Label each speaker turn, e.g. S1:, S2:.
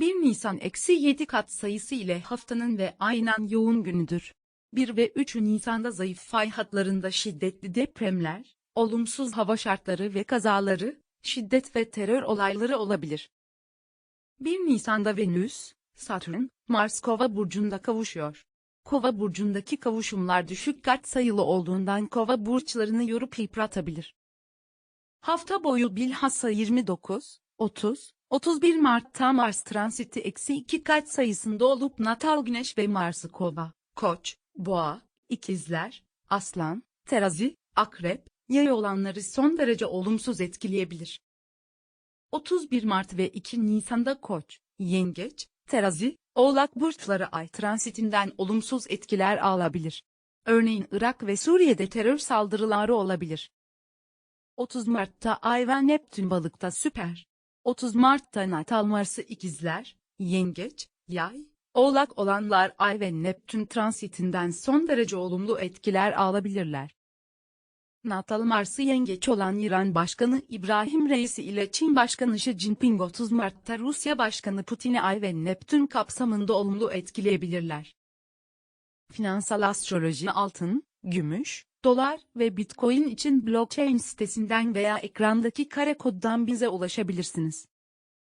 S1: 1 Nisan eksi 7 kat sayısı ile haftanın ve aynen yoğun günüdür. 1 ve 3 Nisan'da zayıf fay hatlarında şiddetli depremler, olumsuz hava şartları ve kazaları, şiddet ve terör olayları olabilir. 1 Nisan'da Venüs, Satürn, Mars Kova burcunda kavuşuyor. Kova burcundaki kavuşumlar düşük kat sayılı olduğundan kova burçlarını yorup yıpratabilir. Hafta boyu bilhassa 29, 30, 31 Mart'ta Mars transiti eksi 2 kat sayısında olup natal Güneş ve Mars'ı kova, koç, boğa, ikizler, aslan, terazi, akrep, yay olanları son derece olumsuz etkileyebilir. 31 Mart ve 2 Nisan'da koç, yengeç, terazi, oğlak burçları ay transitinden olumsuz etkiler alabilir. Örneğin Irak ve Suriye'de terör saldırıları olabilir. 30 Mart'ta Ay ve Neptün balıkta süper. 30 Mart'ta Natal Mars'ı ikizler, yengeç, yay, oğlak olanlar Ay ve Neptün transitinden son derece olumlu etkiler alabilirler. Natal Mars'ı yengeç olan İran Başkanı İbrahim Reisi ile Çin Başkanı Xi Jinping 30 Mart'ta Rusya Başkanı Putin'i Ay ve Neptün kapsamında olumlu etkileyebilirler. Finansal astroloji altın, gümüş, dolar ve bitcoin için blockchain sitesinden veya ekrandaki kare koddan bize ulaşabilirsiniz.